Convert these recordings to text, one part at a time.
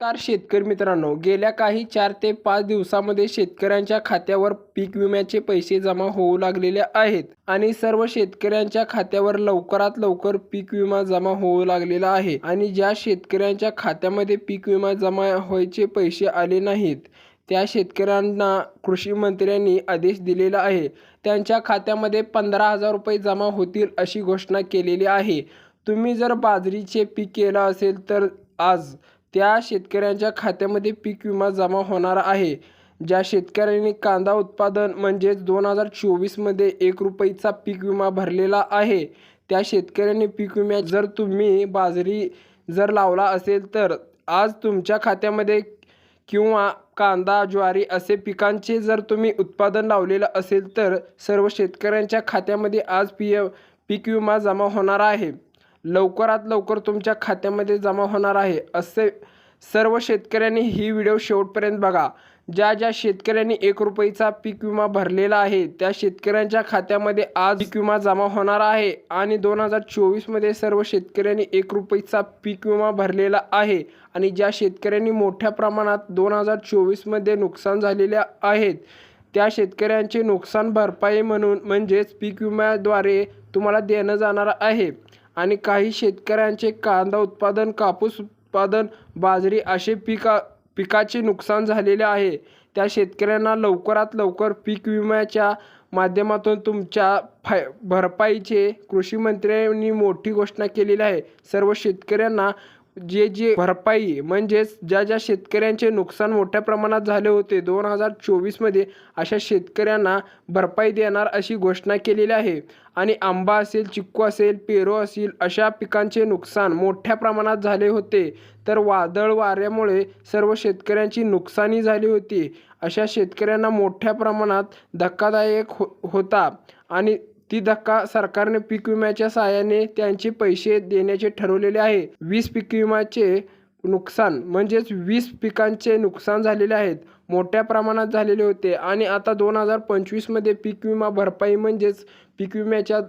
नमस्कार शेतकरी मित्रांनो गेल्या काही चार ते पाच दिवसामध्ये शेतकऱ्यांच्या खात्यावर पीक विम्याचे पैसे जमा होऊ लागलेले आहेत आणि सर्व शेतकऱ्यांच्या खात्यावर लवकरात लवकर पीक विमा जमा होऊ लागलेला आहे आणि ज्या शेतकऱ्यांच्या खात्यामध्ये पीक विमा जमा व्हायचे पैसे आले नाहीत त्या शेतकऱ्यांना कृषी मंत्र्यांनी आदेश दिलेला आहे. त्यांच्या खात्यामध्ये पंधरा हजार रुपये जमा होतील अशी घोषणा केलेली आहे. तुम्ही जर बाजरीचे पीक केलं असेल तर आज त्या शेतकऱ्यांच्या खात्यामध्ये पीक विमा जमा होणार आहे ज्या शेतकऱ्यांनी कांदा उत्पादन म्हणजेच दोन हजार चोवीसमध्ये एक रुपयेचा पीक विमा भरलेला आहे त्या शेतकऱ्यांनी पीक विमा जर तुम्ही बाजरी जर लावला असेल तर आज तुमच्या खात्यामध्ये किंवा कांदा ज्वारी असे पिकांचे जर तुम्ही उत्पादन लावलेलं असेल तर सर्व शेतकऱ्यांच्या खात्यामध्ये आज पी पीक विमा जमा होणार आहे. लवकरात लवकर तुमच्या खात्यामध्ये जमा होणार आहे असे सर्व शेतकऱ्यांनी ही व्हिडिओ शेवटपर्यंत बघा. ज्या ज्या शेतकऱ्यांनी एक रुपयेचा पीक विमा भरलेला आहे त्या शेतकऱ्यांच्या खात्यामध्ये आज पीक विमा जमा होणार आहे आणि दोन हजार चोवीसमध्ये सर्व शेतकऱ्यांनी एक रुपयेचा पीक विमा भरलेला आहे आणि ज्या शेतकऱ्यांनी मोठ्या प्रमाणात दोन हजार चोवीसमध्ये नुकसान झालेल्या आहेत त्या शेतकऱ्यांचे नुकसान भरपाई म्हणून म्हणजेच पीक विम्याद्वारे तुम्हाला देणं जाणार आहे. आणि काही शेतकऱ्यांचे कांदा उत्पादन कापूस उत्पादन बाजरी असे पिका पिकाचे नुकसान झालेले आहे. त्या शेतकऱ्यांना लवकरात लवकर पीक विम्याच्या माध्यमातून तुमच्या फाय भरपाईचे कृषीमंत्र्यांनी मोठी घोषणा केलेली आहे. सर्व शेतकऱ्यांना जे जे भरपाई म्हणजेच ज्या ज्या शेतकऱ्यांचे नुकसान मोठ्या प्रमाणात झाले होते दोन हजार चोवीसमध्ये अशा शेतकऱ्यांना भरपाई देणार अशी घोषणा केलेली आहे. आणि आंबा असेल चिक्कू असेल पेरू असेल अशा पिकांचे नुकसान मोठ्या प्रमाणात झाले होते. तर वादळ वाऱ्यामुळे सर्व शेतकऱ्यांची नुकसानी झाली होती. अशा शेतकऱ्यांना मोठ्या प्रमाणात धक्कादायक हो होता. आणि ती धक्का सरकारने पीक विम्याच्या सहाय्याने त्यांचे पैसे देण्याचे ठरवलेले आहे. वीस पीक विम्याचे नुकसान म्हणजेच वीस पिकांचे नुकसान झालेले आहेत. मोठ्या प्रमाणात झालेले होते आणि आता दोन हजार पंचवीसमध्ये पीक विमा भरपाई म्हणजेच पीक विम्याच्या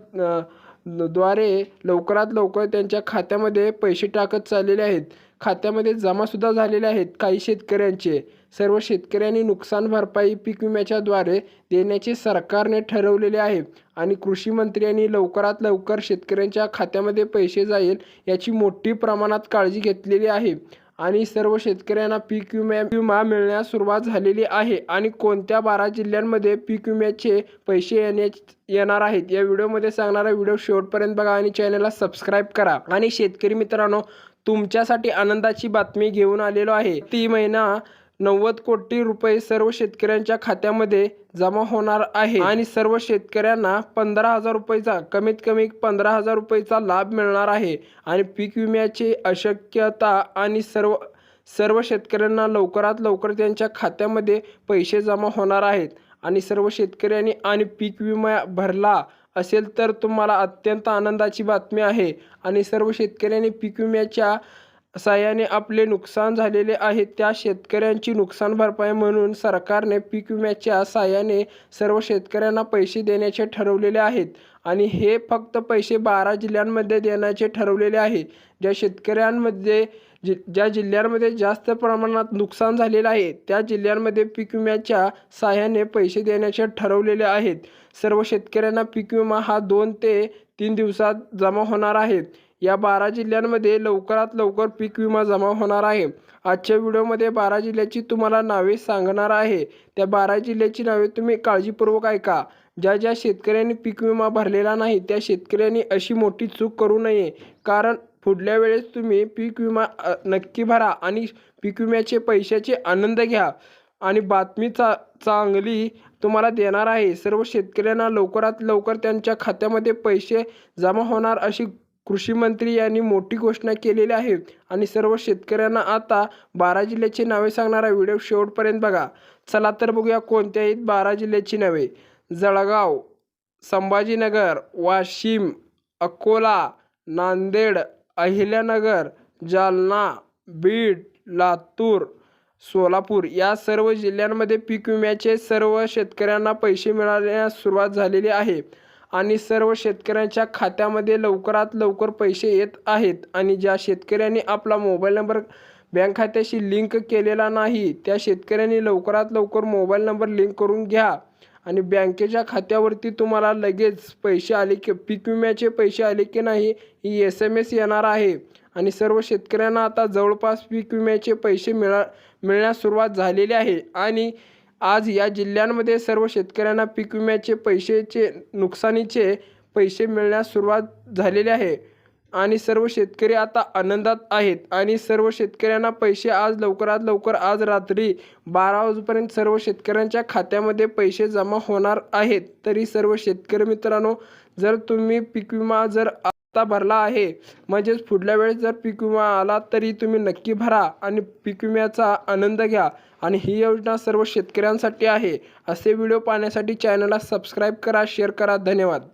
द्वारे लवकरात लवकर त्यांच्या खात्यामध्ये पैसे टाकत चाललेले आहेत. खात्यामध्ये जमासुद्धा झालेले आहेत. काही शेतकऱ्यांचे सर्व शेतकऱ्यांनी नुकसान भरपाई पीक विम्याच्याद्वारे देण्याचे सरकारने ठरवलेले आहे आणि कृषी मंत्र्यांनी लवकरात लवकर शेतकऱ्यांच्या खात्यामध्ये पैसे जाईल याची मोठी प्रमाणात काळजी घेतलेली आहे. आणि सर्व शेतकऱ्यांना पीक विम्या विमा मिळण्यास सुरुवात झालेली आहे. आणि कोणत्या बारा जिल्ह्यांमध्ये पीक विम्याचे पैसे येण्या येणार आहेत? या व्हिडिओमध्ये सांगणारा व्हिडिओ शेवटपर्यंत बघा आणि चॅनलला सबस्क्राईब करा. आणि शेतकरी मित्रांनो तुमच्यासाठी आनंदाची बातमी घेऊन आलेलो आहे. ती महिना नव्वद कोटी रुपये सर्व शेतकऱ्यांच्या खात्यामध्ये जमा होणार आहे. आणि सर्व शेतकऱ्यांना पंधरा हजार रुपयेचा कमीत कमी पंधरा हजार रुपयेचा लाभ मिळणार आहे. आणि पीक विम्याची अशक्यता आणि सर्व सर्व शेतकऱ्यांना लवकरात लवकर त्यांच्या खात्यामध्ये पैसे जमा होणार आहेत. आणि सर्व शेतकऱ्यांनी आणि पीक विमा भरला असेल तर तुम्हाला अत्यंत आनंदाची बातमी आहे. आणि सर्व शेतकऱ्यांनी पीक विम्याच्या साह्याने आपले नुकसान झालेले आहे. त्या शेतकऱ्यांची नुकसान भरपाई म्हणून सरकारने पीक विम्याच्या साहाय्याने सर्व शेतकऱ्यांना पैसे देण्याचे ठरवलेले आहेत आणि हे फक्त पैसे बारा जिल्ह्यांमध्ये देण्याचे ठरवलेले आहे. ज्या शेतकऱ्यांमध्ये जि ज्या जिल्ह्यांमध्ये जास्त प्रमाणात नुकसान झालेलं आहे त्या जिल्ह्यांमध्ये पीक विम्याच्या साहाय्याने पैसे देण्याचे ठरवलेले आहेत. सर्व शेतकऱ्यांना पीक विमा हा दोन ते तीन दिवसात जमा होणार आहे. या बारा जिल्ह्यांमध्ये लवकरात लवकर पीक विमा जमा होणार आहे. आजच्या व्हिडिओमध्ये बारा जिल्ह्याची तुम्हाला नावे सांगणार आहे. त्या बारा जिल्ह्याची नावे तुम्ही काळजीपूर्वक ऐका. ज्या ज्या शेतकऱ्यांनी पीक विमा भरलेला नाही त्या शेतकऱ्यांनी अशी मोठी चूक करू नये. कारण पुढल्या वेळेस तुम्ही पीक विमा नक्की भरा आणि पीक विम्याचे पैशाचे आनंद घ्या. आणि बातमी चा चांगली तुम्हाला देणार आहे. सर्व शेतकऱ्यांना लवकरात लवकर त्यांच्या खात्यामध्ये पैसे जमा होणार अशी कृषी मंत्री यांनी मोठी घोषणा केलेली आहे. आणि सर्व शेतकऱ्यांना आता बारा जिल्ह्याची नावे सांगणारा व्हिडिओ शेवटपर्यंत बघा. चला तर बघूया कोणत्याही बारा जिल्ह्याची नावे. जळगाव संभाजीनगर वाशिम अकोला नांदेड अहिल्यानगर जालना बीड लातूर सोलापूर या सर्व जिल्ह्यांमध्ये पीक विम्याचे सर्व शेतकऱ्यांना पैसे मिळाल्यास सुरुवात झालेली आहे. आणि सर्व शेतकऱ्यांच्या खात्यामध्ये लवकरात लवकर पैसे येत आहेत आणि ज्या शेतकऱ्यांनी आपला मोबाईल नंबर बँक खात्याशी लिंक केलेला नाही त्या शेतकऱ्यांनी लवकरात लवकर मोबाईल नंबर लिंक करून घ्या. आणि बँकेच्या खात्यावरती तुम्हाला लगेच पैसे आले की पीक विम्याचे पैसे आले की नाही ही एस एम एस येणार आहे. आणि सर्व शेतकऱ्यांना आता जवळपास पीक विम्याचे पैसे मिळा मिळण्यास सुरुवात झालेली आहे. आणि आज या जिल्ह्यांमध्ये सर्व शेतकऱ्यांना पीक विम्याचे पैशाचे नुकसानीचे पैसे मिळण्यास सुरुवात झालेली आहे. आणि सर्व शेतकरी आता आनंदात आहेत. आणि सर्व शेतकऱ्यांना पैसे आज लवकरात लवकर आज रात्री बारा वाजेपर्यंत सर्व शेतकऱ्यांच्या खात्यामध्ये पैसे जमा होणार आहेत. तरी सर्व शेतकरी मित्रांनो जर तुम्ही पीक विमा जर हप्ता भरला आहे. म्हणजेच पुढल्या वेळेस जर पीक विमा आला तरी तुम्ही नक्की भरा आणि पीक विम्याचा आनंद घ्या. आणि ही योजना सर्व शेतकऱ्यांसाठी आहे. असे व्हिडिओ पाहण्यासाठी चॅनलला सबस्क्राईब करा शेअर करा. धन्यवाद.